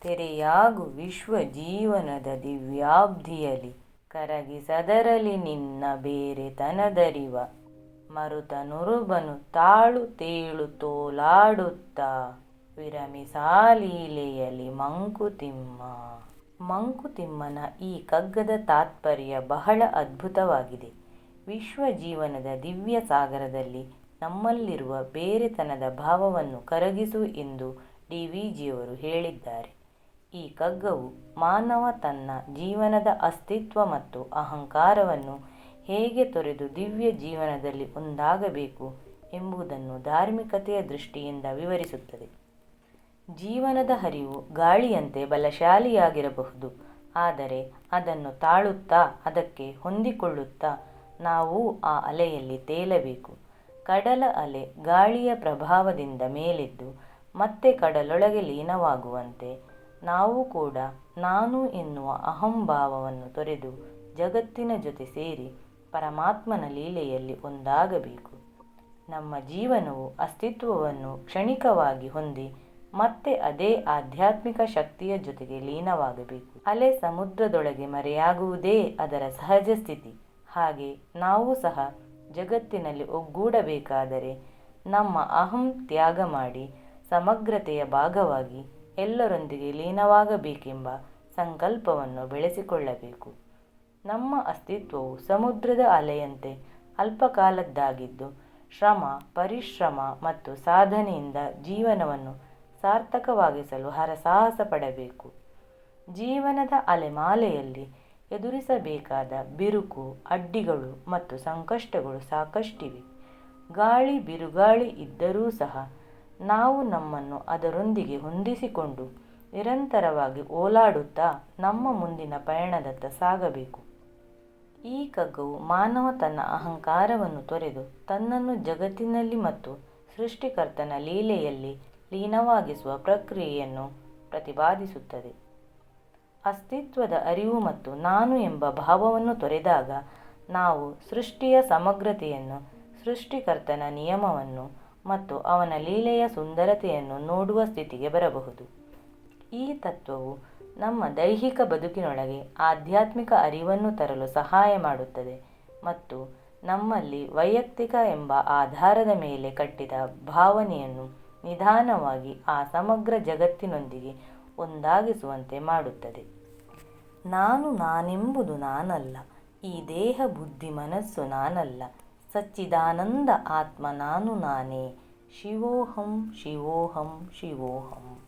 ತೆರೆಯಾಗು ವಿಶ್ವ ಜೀವನದ ದಿವ್ಯಾಬ್ಧಿಯಲಿ. ಕರಗಿಸದರಲಿ ನಿನ್ನ ಬೇರೆತನದರಿವ ಮರುತ ನುರುಬನು ತಾಳು ತೇಳು ತೋಲಾಡುತ್ತಾ. ವಿರಮಿಸಾಲೀಲೆಯಲಿ ಮಂಕುತಿಮ್ಮ. ಮಂಕುತಿಮ್ಮನ ಈ ಕಗ್ಗದ ತಾತ್ಪರ್ಯ ಬಹಳ ಅದ್ಭುತವಾಗಿದೆ. ವಿಶ್ವ ಜೀವನದ ದಿವ್ಯ ಸಾಗರದಲ್ಲಿ ನಮ್ಮಲ್ಲಿರುವ ಬೇರೆತನದ ಭಾವವನ್ನು ಕರಗಿಸು ಎಂದು ಡಿ ವಿ ಜಿಯವರು ಹೇಳಿದ್ದಾರೆ. ಈ ಕಗ್ಗವು ಮಾನವ ತನ್ನ ಜೀವನದ ಅಸ್ತಿತ್ವ ಮತ್ತು ಅಹಂಕಾರವನ್ನು ಹೇಗೆ ತೊರೆದು ದಿವ್ಯ ಜೀವನದಲ್ಲಿ ಒಂದಾಗಬೇಕು ಎಂಬುದನ್ನು ಧಾರ್ಮಿಕತೆಯ ದೃಷ್ಟಿಯಿಂದ ವಿವರಿಸುತ್ತದೆ. ಜೀವನದ ಹರಿವು ಗಾಳಿಯಂತೆ ಬಲಶಾಲಿಯಾಗಿರಬಹುದು, ಆದರೆ ಅದನ್ನು ತಾಳುತ್ತಾ ಅದಕ್ಕೆ ಹೊಂದಿಕೊಳ್ಳುತ್ತಾ ನಾವು ಆ ಅಲೆಯಲ್ಲಿ ತೇಲಬೇಕು. ಕಡಲ ಅಲೆ ಗಾಳಿಯ ಪ್ರಭಾವದಿಂದ ಮೇಲೆದ್ದು ಮತ್ತೆ ಕಡಲೊಳಗೆ ಲೀನವಾಗುವಂತೆ ನಾವು ಕೂಡ ನಾನು ಎನ್ನುವ ಅಹಂಭಾವವನ್ನು ತೊರೆದು ಜಗತ್ತಿನ ಜೊತೆ ಸೇರಿ ಪರಮಾತ್ಮನ ಲೀಲೆಯಲ್ಲಿ ಒಂದಾಗಬೇಕು. ನಮ್ಮ ಜೀವನವು ಅಸ್ತಿತ್ವವನ್ನು ಕ್ಷಣಿಕವಾಗಿ ಹೊಂದಿ ಮತ್ತೆ ಅದೇ ಆಧ್ಯಾತ್ಮಿಕ ಶಕ್ತಿಯ ಜೊತೆಗೆ ಲೀನವಾಗಬೇಕು. ಅಲೆ ಸಮುದ್ರದೊಳಗೆ ಮರೆಯಾಗುವುದೇ ಅದರ ಸಹಜ ಸ್ಥಿತಿ. ಹಾಗೆ ನಾವು ಸಹ ಜಗತ್ತಿನಲ್ಲಿ ಒಗ್ಗೂಡಬೇಕಾದರೆ ನಮ್ಮ ಅಹಂ ತ್ಯಾಗ ಮಾಡಿ ಸಮಗ್ರತೆಯ ಭಾಗವಾಗಿ ಎಲ್ಲರೊಂದಿಗೆ ಲೀನವಾಗಬೇಕೆಂಬ ಸಂಕಲ್ಪವನ್ನು ಬೆಳೆಸಿಕೊಳ್ಳಬೇಕು. ನಮ್ಮ ಅಸ್ತಿತ್ವವು ಸಮುದ್ರದ ಅಲೆಯಂತೆ ಅಲ್ಪಕಾಲದ್ದಾಗಿದ್ದು, ಶ್ರಮ, ಪರಿಶ್ರಮ ಮತ್ತು ಸಾಧನೆಯಿಂದ ಜೀವನವನ್ನು ಸಾರ್ಥಕವಾಗಿಸಲು ಹರಸಾಹಸ ಪಡಬೇಕು. ಜೀವನದ ಅಲೆಮಾಲೆಯಲ್ಲಿ ಎದುರಿಸಬೇಕಾದ ಬಿರುಕು, ಅಡ್ಡಿಗಳು ಮತ್ತು ಸಂಕಷ್ಟಗಳು ಸಾಕಷ್ಟಿವೆ. ಗಾಳಿ ಬಿರುಗಾಳಿ ಇದ್ದರೂ ಸಹ ನಾವು ನಮ್ಮನ್ನು ಅದರೊಂದಿಗೆ ಹೊಂದಿಸಿಕೊಂಡು ನಿರಂತರವಾಗಿ ಓಲಾಡುತ್ತಾ ನಮ್ಮ ಮುಂದಿನ ಪಯಣದತ್ತ ಸಾಗಬೇಕು. ಈ ಕಗ್ಗವು ಮಾನವ ತನ್ನ ಅಹಂಕಾರವನ್ನು ತೊರೆದು ತನ್ನನ್ನು ಜಗತ್ತಿನಲ್ಲಿ ಮತ್ತು ಸೃಷ್ಟಿಕರ್ತನ ಲೀಲೆಯಲ್ಲಿ ಲೀನವಾಗಿಸುವ ಪ್ರಕ್ರಿಯೆಯನ್ನು ಪ್ರತಿಪಾದಿಸುತ್ತದೆ. ಅಸ್ತಿತ್ವದ ಅರಿವು ಮತ್ತು ನಾನು ಎಂಬ ಭಾವವನ್ನು ತೊರೆದಾಗ ನಾವು ಸೃಷ್ಟಿಯ ಸಮಗ್ರತೆಯನ್ನು, ಸೃಷ್ಟಿಕರ್ತನ ನಿಯಮವನ್ನು ಮತ್ತು ಅವನ ಲೀಲೆಯ ಸುಂದರತೆಯನ್ನು ನೋಡುವ ಸ್ಥಿತಿಗೆ ಬರಬಹುದು. ಈ ತತ್ವವು ನಮ್ಮ ದೈಹಿಕ ಬದುಕಿನೊಳಗೆ ಆಧ್ಯಾತ್ಮಿಕ ಅರಿವನ್ನು ತರಲು ಸಹಾಯ ಮಾಡುತ್ತದೆ ಮತ್ತು ನಮ್ಮಲ್ಲಿ ವೈಯಕ್ತಿಕ ಎಂಬ ಆಧಾರದ ಮೇಲೆ ಕಟ್ಟಿದ ಭಾವನೆಯನ್ನು ನಿಧಾನವಾಗಿ ಆ ಸಮಗ್ರ ಜಗತ್ತಿನೊಂದಿಗೆ ಒಂದಾಗಿಸುವಂತೆ ಮಾಡುತ್ತದೆ. ನಾನು ನಾನೆಂಬುದು ನಾನಲ್ಲ, ಈ ದೇಹ ಬುದ್ಧಿ ಮನಸ್ಸು ನಾನಲ್ಲ ಸಚ್ಚಿದಾನಂದ ಆತ್ಮ ನಾನು ನಾನೇ. ಶಿವೋಹಂ ಶಿವೋಹಂ ಶಿವೋಹಂ.